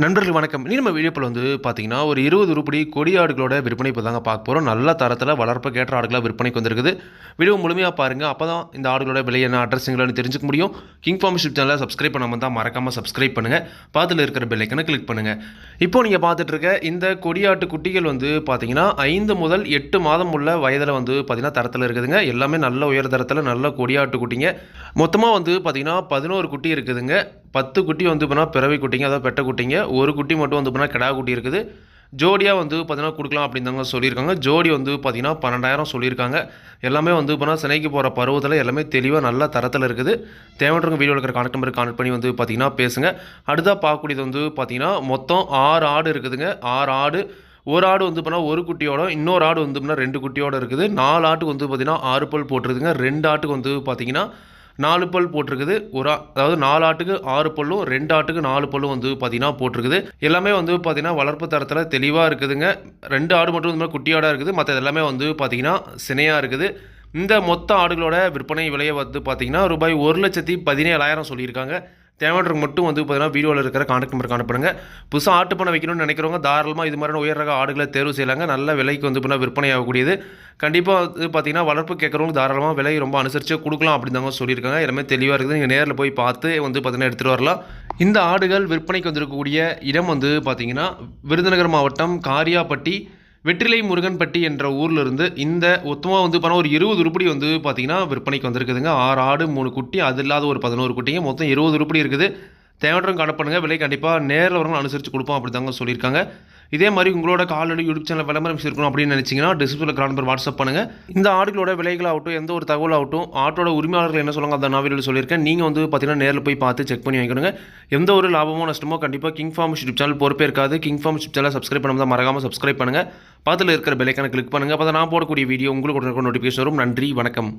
நண்பர்கள் வணக்கம். இனி நம்ம வீடியோப்பில் வந்து பார்த்தீங்கன்னா ஒரு இருபது உருப்படி கொடி ஆடுகளோட விற்பனை இப்போ தாங்க பார்க்க போகிறோம் நல்ல தரத்தில் வளர்ப்பு கேட்ட ஆடுகளாக விற்பனைக்கு வந்திருக்குது வீடியோ முழுமையாக பாருங்கள் அப்போ தான் இந்த ஆடுகளோட விலை என்ன அட்ரஸுங்களான்னு தெரிஞ்சுக்க முடியும். கிங் ஃபார்மர்ஷிப் சேனலை சப்ஸ்கிரைப் பண்ணாமல் தான் மறக்காமல் சப்ஸ்கிரைப் பண்ணுங்கள் பாதில் இருக்கிற பெல்லைக்கனை கிளிக் பண்ணுங்கள் இப்போ நீங்கள் பார்த்துட்டு இருக்க இந்த கொடியாட்டு குட்டிகள் வந்து பார்த்தீங்கன்னா ஐந்து முதல் எட்டு மாதம் உள்ள வயதில் வந்து பார்த்தீங்கன்னா தரத்தில் இருக்குதுங்க. எல்லாமே நல்ல உயர் தரத்தில் நல்ல கொடியாட்டு குட்டிங்க. மொத்தமாக வந்து பார்த்தீங்கன்னா பதினோரு குட்டி இருக்குதுங்க. பத்து குட்டி வந்து பார்த்தீங்கன்னா பிறவை குட்டிங்க அதாவது பெட்டை குட்டிங்க. ஒரு குட்டி மட்டும் வந்து பார்த்தீங்கன்னா கிடா குட்டி இருக்குது. ஜோடியாக வந்து பார்த்தீங்கன்னா கொடுக்கலாம் அப்படின்னு தாங்க சொல்லியிருக்காங்க. ஜோடி வந்து பார்த்திங்கன்னா பன்னெண்டாயிரம் சொல்லியிருக்காங்க. எல்லாமே வந்து பார்த்தீங்கன்னா சினைக்கு போகிற பருவத்தில் எல்லாமே தெளிவாக நல்ல தரத்தில் இருக்குது. தேவைன்றவங்க வீடியோ இருக்கிற கான்டக்ட் நம்பருக்கு கான்டக்ட் பண்ணி வந்து பார்த்தீங்கன்னா பேசுங்க. அடுத்தா பார்க்கக்கூடியது வந்து பார்த்திங்கன்னா மொத்தம் ஆறு ஆடு இருக்குதுங்க. ஆறு ஆடு ஒரு ஆடு வந்து பார்த்தீங்கன்னா ஒரு குட்டியோட இன்னொரு ஆடு வந்து பார்த்தீங்கன்னா ரெண்டு குட்டியோட இருக்குது. நாலு ஆட்டுக்கு வந்து பார்த்திங்கன்னா ஆறு பல் போட்டிருக்குங்க ரெண்டு ஆட்டுக்கு வந்து பார்த்தீங்கன்னா நாலு பல் போட்டிருக்குது. ஒரு ஆ- அதாவது நாலு ஆட்டுக்கு ஆறு பல்லும் ரெண்டு ஆட்டுக்கு நாலு பல்லும் வந்து பார்த்தீங்கன்னா போட்டிருக்குது. எல்லாமே வந்து பார்த்தீங்கன்னா வளர்ப்பு தரத்தில் தெளிவாக இருக்குதுங்க. ரெண்டு ஆடு மட்டும் இந்த மாதிரி குட்டியாடாக இருக்குது. மற்ற எல்லாமே வந்து பார்த்தீங்கன்னா சினையாக இருக்குது. இந்த மொத்த ஆடுகளோட விற்பனை விலையை வந்து பார்த்தீங்கன்னா ரூபாய் ஒரு லட்சத்தி பதினேழாயிரம் சொல்லியிருக்காங்க. தேவைன்றவங்க மட்டும் வந்து பார்த்தீங்கன்னா வீடியோவில் இருக்கிற கான்டாக்ட் நம்பர் காணப்படுங்க. புதுசாக ஆட்டு பண்ண வைக்கணும்னு நினைக்கிறவங்க தாராளமாக இது மாதிரியான உயர் ரக ஆடுகளை தேர்வு செய்யலாங்க. நல்ல விலைக்கு வந்து பார்த்தீங்கன்னா விற்பனை ஆகக்கூடியது கண்டிப்பாக வந்து பார்த்தீங்கன்னா வளர்ப்பு கேட்குறவங்க தாராளமாக விலை ரொம்ப அனுசரித்து கொடுக்கலாம் அப்படின்னு தாங்க சொல்லியிருக்காங்க. எல்லாமே தெளிவாக இருக்குது. நீங்கள் நேரில் போய் பார்த்து வந்து பார்த்தீங்கன்னா எடுத்துகிட்டு வரலாம். இந்த ஆடுகள் விற்பனைக்கு வந்திருக்கக்கூடிய இடம் வந்து பார்த்தீங்கன்னா விருதுநகர் மாவட்டம் காரியாப்பட்டி வெற்றிலை முருகன்பட்டி என்ற ஊரில் இருந்து இந்த மொத்தமாக வந்து பார்த்தா ஒரு இருபது உருப்படி வந்து பார்த்தீங்கன்னா விற்பனைக்கு வந்திருக்குதுங்க. ஆறு ஆடு மூணு குட்டி அது இல்லாத ஒரு பதினோரு குட்டிங்க. மொத்தம் இருபது உருப்படி இருக்குது. தேவையான கடை விலை கண்டிப்பாக நேரில் வரவங்க அனுசரித்து கொடுப்போம். அப்படி தாங்க சொல்லியிருக்காங்க. இதே மாதிரி உங்களோட காலடி யூடியூப் சேனல் விளம்பரம் இருக்கணும் அப்படின்னு நினச்சிங்கன்னா டிஸ்கிரிப்ஷனில் கிரான் நம்பர் வாட்ஸ்அப் பண்ணுங்கள் இந்த ஆடுகளோட விலைகளாகட்டும் எந்த ஒரு தகவலாகட்டும் ஆட்டோட உரிமையாளர்கள் என்ன சொல்லுவாங்க அந்த நான் வீடியோவில் சொல்லியிருக்கேன். நீங்கள் வந்து பார்த்தீங்கன்னா நேரில் போய் பார்த்து செக் பண்ணி வாங்கிக்கணுங்க. எந்த ஒரு லாபமோ நஷ்டமோ கண்டிப்பாக கிங் ஃபார்ம் யூடியூப் சேனல் பொறுப்பே இருக்காது. King farm YouTube channel subscribe பண்ணாமல் மறக்காமல் சப்ஸ்கிரைப் பண்ணுங்கள் பக்கத்தில் இருக்கிற பெலைக்கான கிளிக் பண்ணுங்கள் அப்போ நான் போடக்கூடிய வீடியோ உங்களுக்கு நோட்டிஃபிகேஷன் வரும். நன்றி வணக்கம்.